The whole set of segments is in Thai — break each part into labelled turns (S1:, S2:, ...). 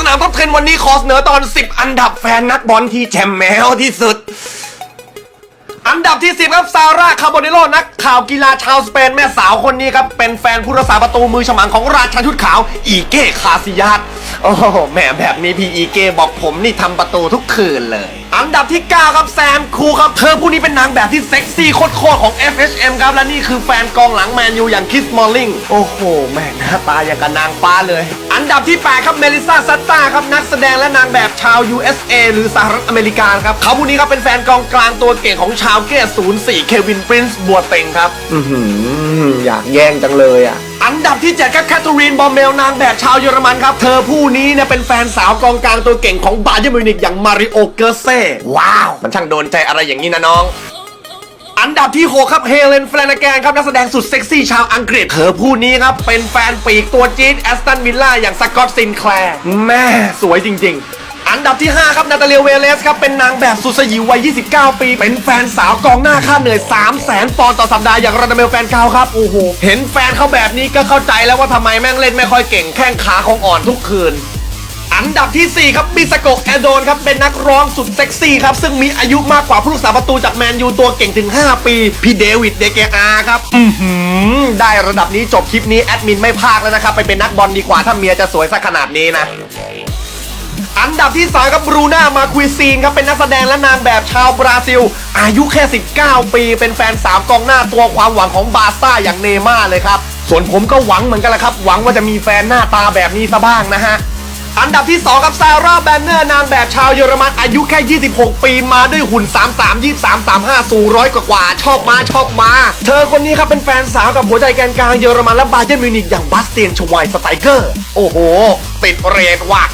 S1: สนามท็อป10วันนี้ขอเสนอตอน 10 อันดับแฟนนักบอลที่แชมแมวที่สุด อันดับที่ 10 ครับซาร่าคาร์โบเนโลนักข่าวกีฬาชาวสเปนแม่สาวคนนี้ครับ เป็นแฟนผู้รักษาประตูมือฉมังของราชันชุดขาว อีเก้คาซิยาส โอ้โหแหม่แบบนี้พีอีเกบอกผมนี่ทำประตูทุกคืนเลย อันดับที่ 9 ครับแซมคูครับเธอผู้นี้เป็นนางแบบที่เซ็กซี่โคตรๆของ FHM ครับ และนี่คือแฟนกองหลังแมนยูอย่างคิสมอลลิงโอ้โห แม่หน้าตาอย่างกับนางฟ้าเลย อันดับที่ 8 ครับเมลิซาซัตตาครับนักแสดงและนางแบบชาว USA หรือสหรัฐอเมริกาครับเขาผู้นี้ครับเป็นแฟนกองกลางตัวเก่งของชาวเก้04เควินปรินซ์บัวเต็งครับ อือหืออยากแย่งจังเลยอะ อันดับที่ 7 ครับแคทเธอรีน บอมเมลนางแบบชาวเยอรมันครับ เธอผู้นี้เนี่ยเป็นแฟนสาวกองกลางตัวเก่งของบาเยร์นมิวนิกอย่างมาริโอ เกอร์เซ่ ว้าว มันช่างโดนใจอะไรอย่างนี้นะน้องอันดับที่ 6 ครับเฮเลนแฟลนแกนครับนักแสดงสุดเซ็กซี่ชาวอังกฤษ เธอผู้นี้ครับ เป็นแฟนปีกตัวจี๊ดแอสตันวิลล่าอย่างสกอตซินแคลร์แม่สวยจริง ๆ อันดับที่ 5 ครับ นาตาเลียเวเลสครับ เป็นนางแบบสุดสยิววัย 29 ปี เป็นแฟนสาวกองหน้าค่าเหนื่อย 3 0 0แสนปอนด์ต่อสัปดาห์อย่างราดาเมลแฟนเก่าครับ โอ้โห เห็นแฟนเขาแบบนี้ก็เข้าใจแล้วว่าทำไมแม่งเล่นไม่ค่อยเก่งแข้งขาของอ่อนทุกคืนอันดับที่ 4 ครับบิสโกะแอโดนครับ เป็นนักร้องสุดเซ็กซี่ครับ ซึ่งมีอายุมากกว่าผู้รักษาประตูจากแมนยูตัวเก่งถึง 5 ปี พี่เดวิดเดเกอาครับอือหือได้ระดับนี้จบคลิปนี้ แอดมินไม่พากแล้วนะครับ ไปเป็นนักบอลดีกว่าถ้าเมียจะสวยสักขนาดนี้นะ อันดับที่สาครับบรูน่ามาควิซีนครับเป็นนักแสดงและนางแบบชาวบราซิล อายุแค่ 19 ปี เป็นแฟนสามกองหน้าตัวความหวังของบาซ่าอย่างเนม่าเลยครับ ส่วนผมก็หวังเหมือนกันละครับ หวังว่าจะมีแฟนหน้าตาแบบนี้ซะบ้างนะฮะอันดับที่ 2 ครับซาร่าแบนเนอร์นางแบบชาวเยอรมันอายุแค่ 26 ปีมาด้วยหุ่น 33 23 35 สูงร้อยกว่าชอบมาชอบมา เธอคนนี้ครับเป็นแฟนสาวกับหัวใจแกนกลางเยอรมันและบาเยิร์นมิวนิกอย่างบัสเตียนชวายสไตเกอร์ โอ้โห ติดเรทว่ะ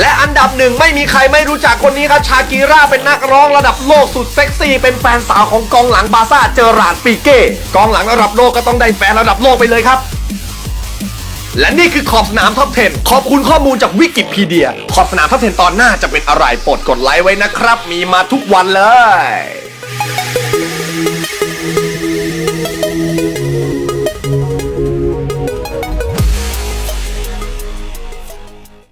S1: และอันดับหนึ่งไม่มีใครไม่รู้จักคนนี้ครับชากีราเป็นนักร้องระดับโลกสุดเซ็กซี่ เป็นแฟนสาวของกองหลังบาร์ซ่าเจอราร์ดปีเก้กองหลังระดับโลกก็ต้องได้แฟนระดับโลกไปเลยครับ และนี่คือขอบสนามท็อป 10 ขอบคุณข้อมูลจากวิกิพีเดีย ขอบสนามท็อป 10 ตอนหน้าจะเป็นอะไรโปรดกดไลค์ไว้นะครับ มีมาทุกวันเลย